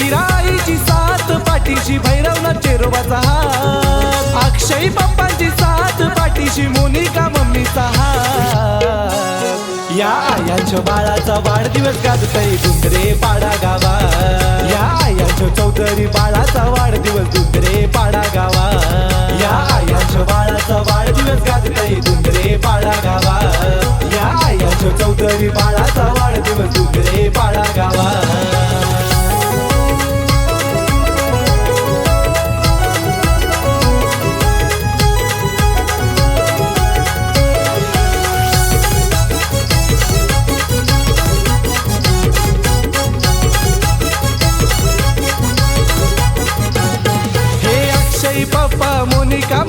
विराईची साथ पाठीशी भैरवनाथ चेरोबाचा हात. अक्षय पप्पांची सात पाठीशी मोनिका मम्मीचा हात. या आयाच्या बाळाचा वाढदिवस गाजतय डुंगरे पाडा गावा या आयाच्या चौधरी बाळाचा वाढदिवस दुसरे पाडा गावा या आयाच्या बाळाचा वाढदिवस गाजतय डुंगरे पाडा गावा या आयाच्या चौधरी बाळाचा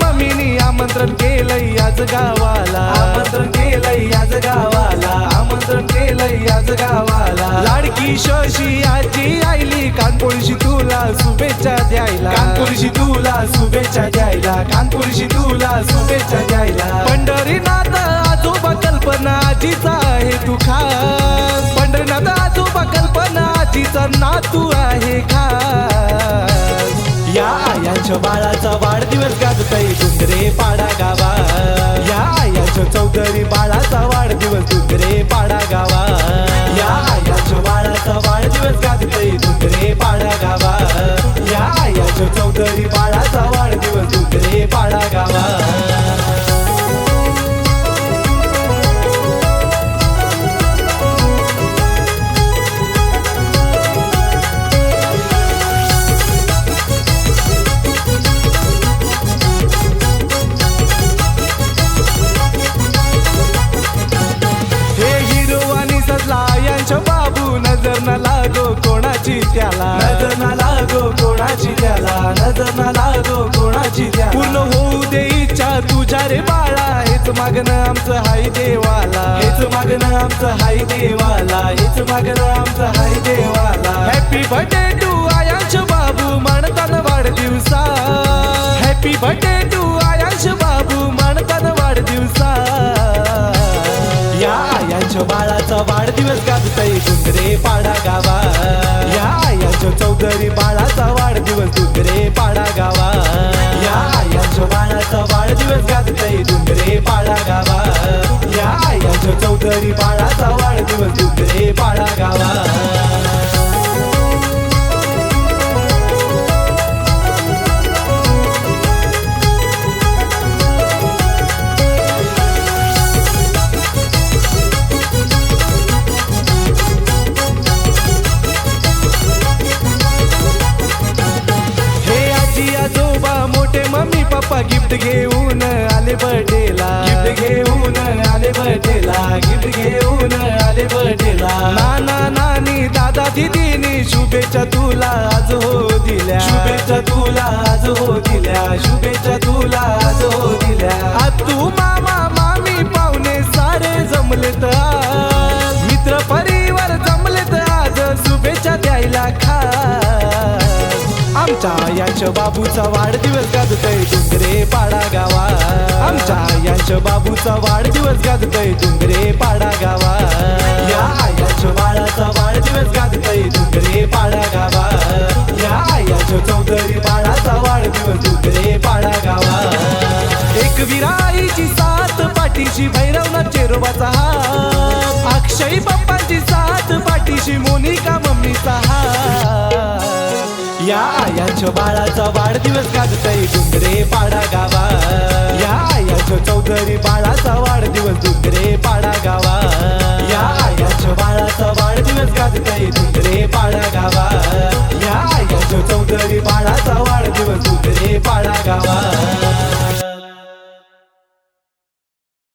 मम्मीनी आमंत्रण केलंय आज गावाला. आमंत्रण केलंय आज गावाला. आमंत्रण केलंय आज गावाला. लाडकी शशी आजी आईली कानपुरीशी तुला शुभेच्छा द्यायला. कानपुरीशी तुला शुभेच्छा द्यायला. कानपुरीशी तुला शुभेच्छा द्यायला. पंढरीनाथ आजोबा कल्पना आजीचा आहे तू खास. पंढरीनाथ आजोबा कल्पना आजीचा नातू आहे खास. या आयांच्या बाळाचा वाढदिवस गाजतय डुंगरे पाडा गावा या आयाच्या चौधरी बाळाचा वाढदिवस डुंगरे पाडा गावा या आयाच्या बाळाचा वाढदिवस गाजतय डुंगरे पाडा गावा या आयाच्या चौधरी बाळा न लागो कोणाची त्याला पूर्ण होऊ दे इच्छा तुझ्या रे बाळा. हेच मागणं आमचं हाय देवाला. हेच मागणं आमचं हाय देवाला. हेच मागणं आमचं हाय देवाला. हॅपी बर्थडे टू आयांश बाबू मानताना वाढदिवसा. हॅपी बर्थडे टू आयांश बाबू मानताना वाढदिवसा. या आयांच्या बाळाचा वाढदिवस गाजतय डुंगरे पाडा पप्पा गिफ्ट घेऊन आले बर्थडेला गिफ्ट घेऊन आले बर्थडेला गिफ्ट घेऊन आले बर्थडेला नाना नानी दादा दिदीनी शुभेच्छा तुला आज हो दिल्या. शुभेच्छा तुला आज हो दिल्या. शुभेच्छा तुला आज हो दिल्या. आमच्या यांच्या बाबूचा वाढदिवस गाजतय डुंगरे पाडा गावा आमच्या यांच्या बाबूचा वाढदिवस गाजतय डुंगरे पाडा गावा या आयाच्या बाळाचा वाढदिवस गाजतय डुंगरे पाडा गावा या आयाच्या चौधरी बाळाचा वाढदिवस डुंगरे पाडा गावा एक विराईची साथ पाठीशी भैरवनाथ चेरोबाचा हात. अक्षय बाप्पांची साथ पाठीशी मोनिका बाळाचा वाढदिवस गाजतय डुंगरे पाडा गावा या